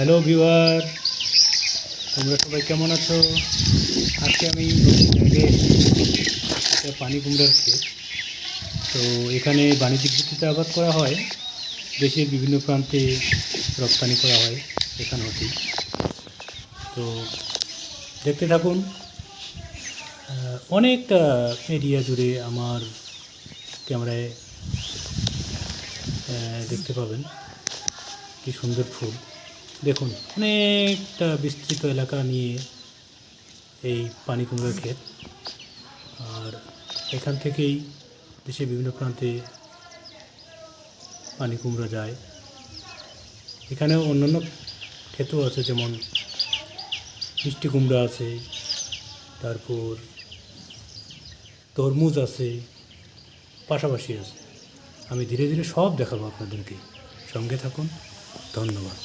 Hello viewer তোমরা সবাই কেমন আছো? আজকে আমি। এটা পানি কুমড়ার ক্ষেত। তো এখানে বাণিজ্যিক ভিত্তিতে আবাদ করা হয়। দেশের বিভিন্ন প্রান্তে রপ্তানি করা হয় এখান হতেই তো দেখতে থাকুন। অনেক এরিয়া জুড়ে আমার ক্যামেরায় দেখতে পাবেন। কি সুন্দর ফুল। দেখুন, অনেকটা বিস্তৃত এলাকা নিয়ে এই পানি কুমড়ার ক্ষেত। আর এখান থেকেই দেশের বিভিন্ন প্রান্তে পানি কুমড়া যায়। এখানেও অন্যান্য ক্ষেতও আছে, যেমন মিষ্টি কুমড়া আছে, তারপর তরমুজ আছে, পাশাপাশি আছে। আমি ধীরে ধীরে সব দেখাবো আপনাদেরকে। সঙ্গে থাকুন, ধন্যবাদ।